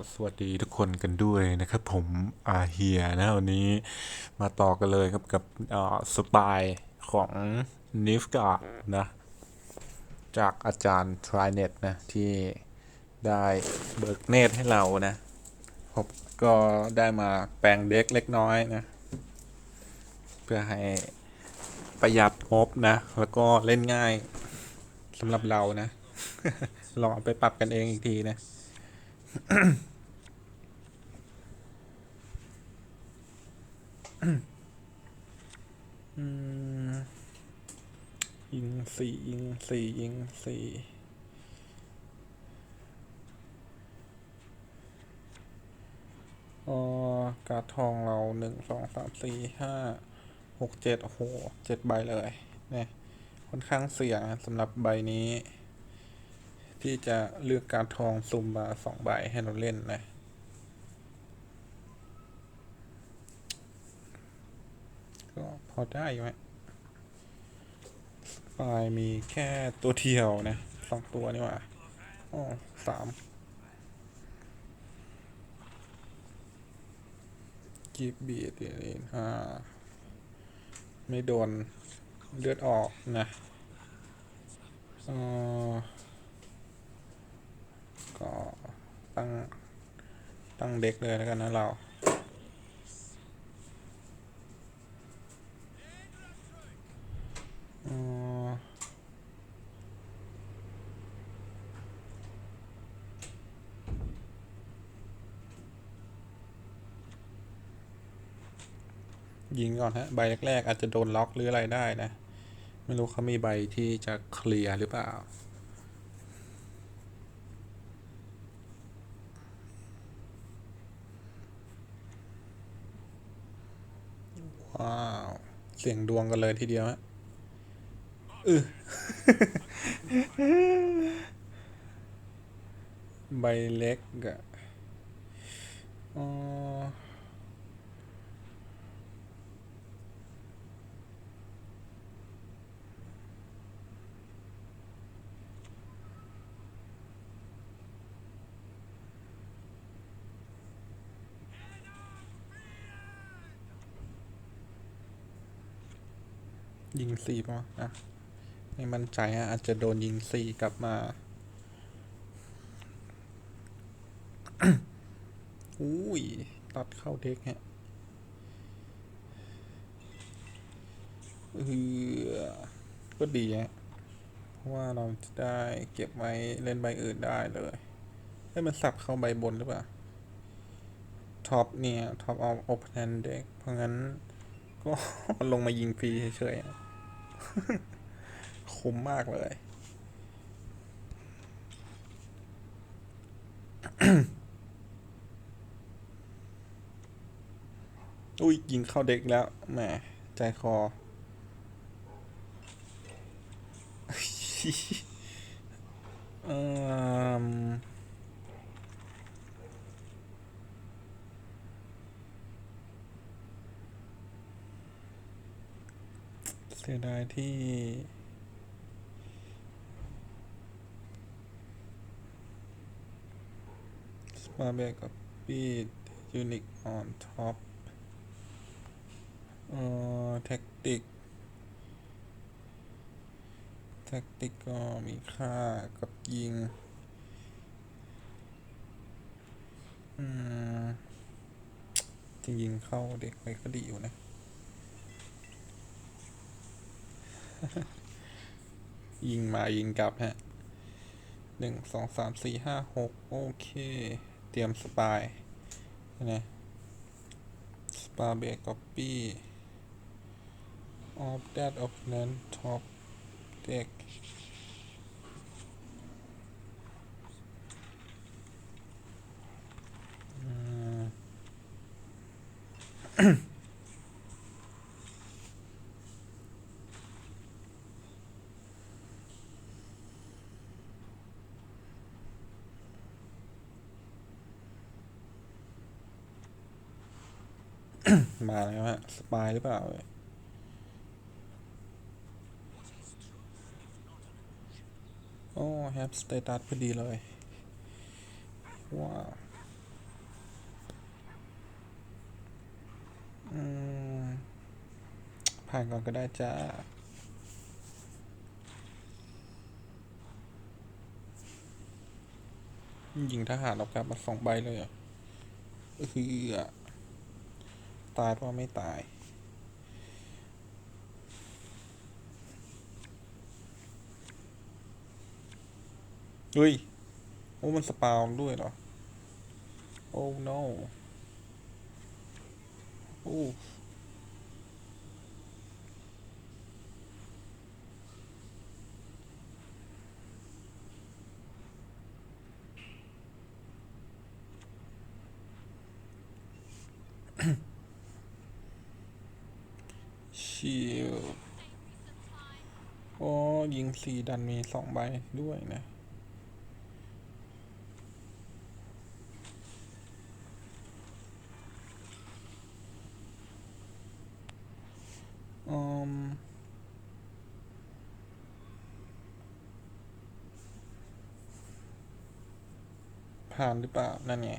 ็สวัสดีทุกคนกันด้วยนะครับผมอาเฮียนะวันนี้มาต่อกันเลยครับกับสปายของนิฟกานะจากอาจารย์ทรายเน็ตนะ ที่ได้เบิกเนตให้เรานะผมก็ได้มาแปลงเด็กเล็กน้อยนะ เพื่อให้ประหยัดงบนะ แล้วก็เล่นง่ายสำหรับเรานะ ลองไปปรับกันเองอีกทีนะ อืม ยิงสี่ยิงสี่ยิงสี่อ๋อกาดทองเราหนึ่งสองสามสี่ห้าหกเจ็ดโอ้โหเจ็ดใบเลยเนี่ยค่อนข้างเสี่ยงสำหรับใบนี้ ที่จะเลือกการทองซุ่มมาสองใบให้เราเล่นนะ ก็พ อได้อยู่ไหมสปายมีแค่ตัวเดียวนะสองตัวนี่หว่าอ๋อสามกีบบีดเองอ่าไม่โดนเลือดออกนะออก็ตั้ง ตั้งเด็กเลยแล้วกันนะเรา เอ่อ ยิงก่อนฮะ ใบแรกๆอาจจะโดนล็อกหรืออะไรได้นะ ไม่รู้เขามีใบที่จะเคลียร์หรือเปล่าว้าว เสียงดวงกันเลยทีเดียวฮะ อือใบเล็กอะอ๋อยิงสี่ป่ะอะ ไม่มั่นใจฮะอาจจะโดนยิงสี่กลับมาอุ้ย ตัดเข้าเด็กฮะเออก็ดีฮะ เพราะว่าเราจะได้เก็บไว้เล่นใบอื่นได้เลยให้มันสับเข้าใบบนหรือเปล่า ท็อปเนี่ยท็อปเอาโอเพนเด็กเพราะงั้นก็ลงมายิงฟรีเฉยๆ คุ้มมากเลยอุ้ยยิงเข้าเด็กแล้วแหมใจคออิ่มเสียดายที่ สปาเบกับปีดยูนิคออนท็อปเอ่อแท็กติกแท็กติกก็มีค่ากับยิง อืมจริงเข้าเด็กไปก็ดีอยู่นะยิงมายิงกลับฮะหนึ่งสองสามสี่ห้าหกโอเค เตรียมสปายนะสปาเบรกก๊อปปี้ออฟแดดออฟนันท็อปเด็กอืม มาแล้วฮะสปายหรือเปล่าโอ้แฮปสเตตัสพอดีเลย ว้าวผ่านก่อนก็ได้จ้ายิงทหารเรากลับมาสองใบเลยอะเฮือ ตายเพราะไม่ตาย เฮ้ย โอ้ มันสปาวด้วยเหรอ โอ้ no โอ้ ชิลโอ้ยิงสี่ดันมีสองใบด้วยนะอืมผ่านหรือเปล่า นั่นไง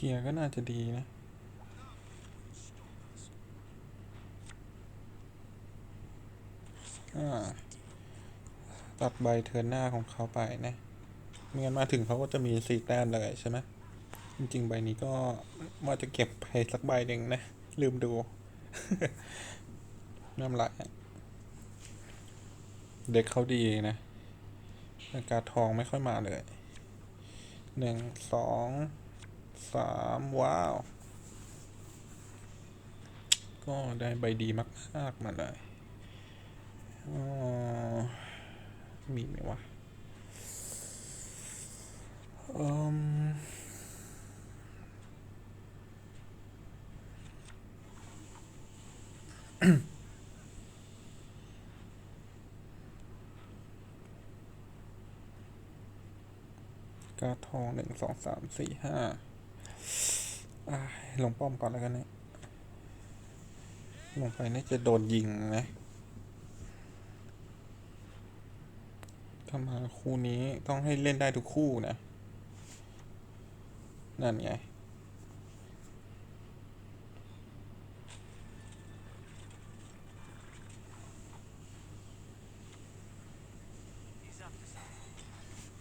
เคลียร์ก็น่าจะดีนะตัดใบเทินหน้าของเขาไปนะไม่งั้นมาถึงเขาก็จะมีสี่แต้มเลยใช่ไหมจริงๆใบนี้ก็ว่าจะเก็บไปสักใบหนึ่งนะ ลืมดูน้ำลายเด็กเขาดีนะอากาศทองไม่ค่อยมาเลยหนึ่งสอง สามว้าว ก็ได้ใบดีมากๆมาเลยมีไหมวะอืมกาทองหนึ่งสองสามสี่ห้า ลงป้อมก่อนแล้วกันเนี่ยลงไปน่าจะโดนยิงนะถ้ามาคู่นี้ต้องให้เล่นได้ทุกคู่นะ นั่นไง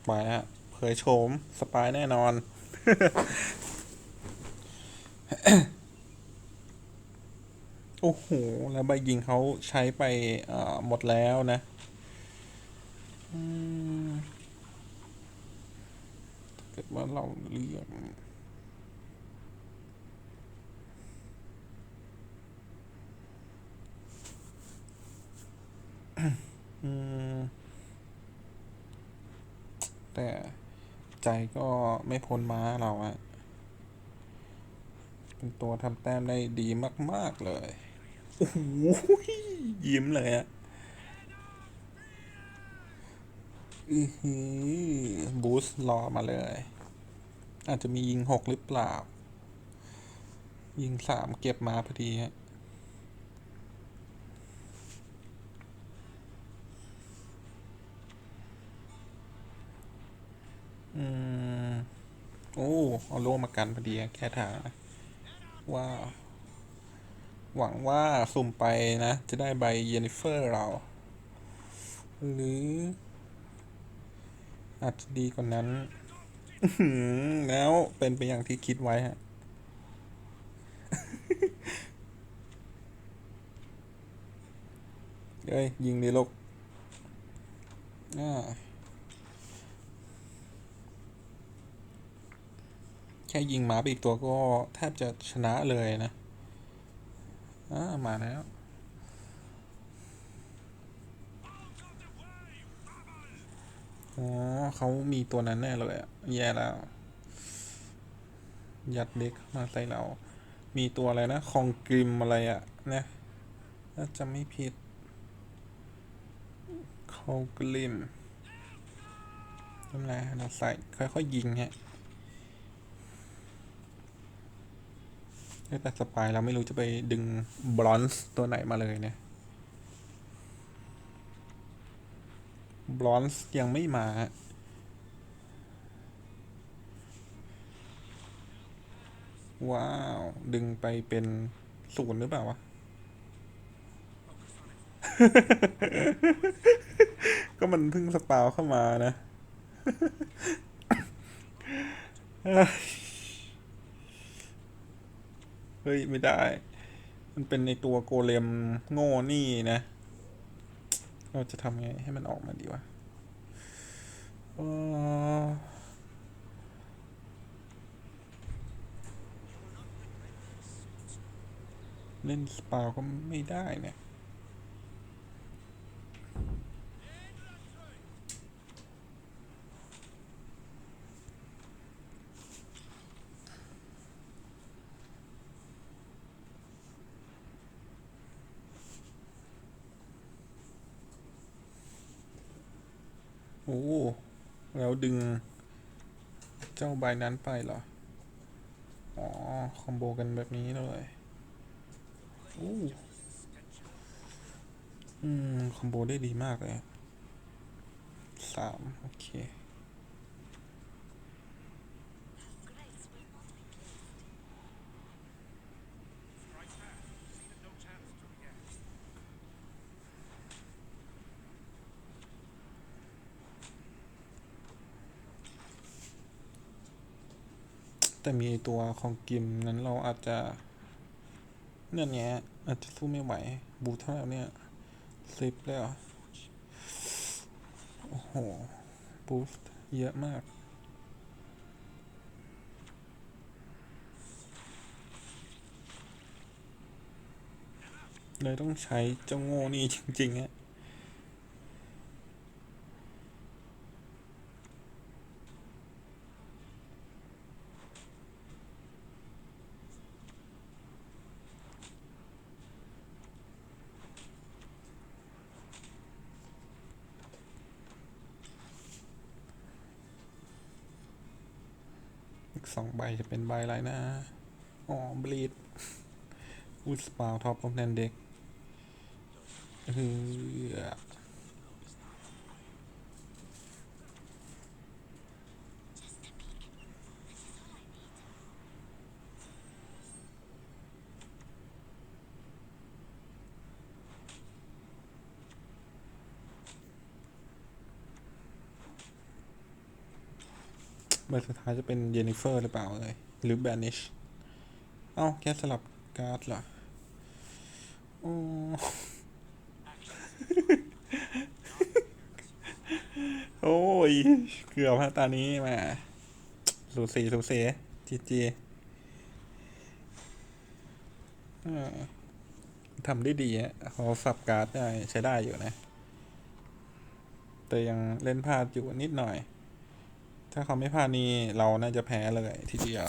ไปฮะเผยโฉมสปายแน่นอน โอ้โห แล้วใบยิงเขาใช้ไปอหมดแล้วนะถ้าเกิดว่าเราเลือกอืมแต่ใจก็ไม่พ้นม้าเราอะ เป็นตัวทำแต้มได้ดีมาก ๆ เลย โอ้โหยิ้มเลยอะอือหือบูสต์รอมาเลย อาจจะมียิงหกหรือเปล่า ยิงสามเก็บมาพอดีฮะอืม โอ้ เอาโล่มากันพอดีแค่ทางนะ ว้าวหวังว่าสุ่มไปนะ จะได้ใบเยนนิเฟอร์เรา หรือ อาจจะดีกว่านั้นแล้วเป็นไปอย่างที่คิดไว้ฮะเอ้ยยิงดิลูกอ่า แค่ยิงหมาไปอีกตัวก็แทบจะชนะเลยนะอ่ามาแล้วอ๋อเขามีตัวนั้นแน่เลยอะแย่แล้ว ยัดเด็กมาใส่เรา มีตัวอะไรนะคองกริมอะไรอะนะถ้าจำไม่ผิดคองกริมนั่นแหละเราใส่ค่อยๆยิงฮะ เอ้แต่สปายเราไม่รู้จะไปดึงบรอนซ์ตัวไหนมาเลยเนี่ยบรอนซ์ยังไม่มา ว้าว ดึงไปเป็นศูนย์หรือเปล่าวะ ก็มันเพิ่งสปาวเข้ามานะ ฮ้ย ไม่ได้ มันเป็นในตัวโกเลมโง่นี่นะ เราจะทำไงให้มันออกมาดีวะเล่นสปาก็ไม่ได้เนี่ย โอ้แล้วดึง เจ้าใบนั้นไปเหรอ อ๋อ คอมโบกันแบบนี้เลยโอ้อืม คอมโบได้ดีมากเลยสามโอเค แต่มีตัวของกิมนั้นเราอาจจะเนี่ยเนี้ยอาจจะสู้ไม่ไหว บูทเท่าไหร่เนี่ยสิบเลยเหรอ โอ้โห บูสต์เยอะมาก เลยต้องใช้เจ้าโง่นี่จริงๆอะ สองใบจะเป็นใบอะไรนะ อ๋อบลีดอูสปาวท็อปออฟแนนเด็กเออ ใบสุดท้ายจะเป็นเยนนิเฟอร์หรือเปล่าเลย หรือแบนิช เอ้า แค่สลับการ์ดเหรอโอ้โอ้ย เกือบฮะตานี้มาสูสีสูสีจีจีทำได้ดีฮะเขาสับการ์ดได้ใช้ได้อยู่นะ แต่ยังเล่นพลาดอยู่นิดหน่อย ถ้าเขาไม่พลาดนี่เราน่าจะแพ้เลยทีเดียว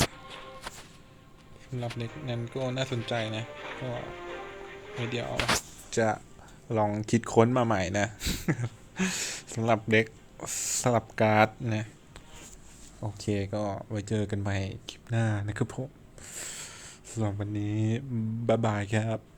สำหรับเด็กนั้นก็น่าสนใจนะ ก็เดี๋ยวจะลองคิดค้นมาใหม่นะสำหรับเด็กสลับการ์ดนะ โอเคก็ไว้เจอกันใหม่คลิปหน้านะครับผมสำหรับวันนี้ บ๊ายบายครับ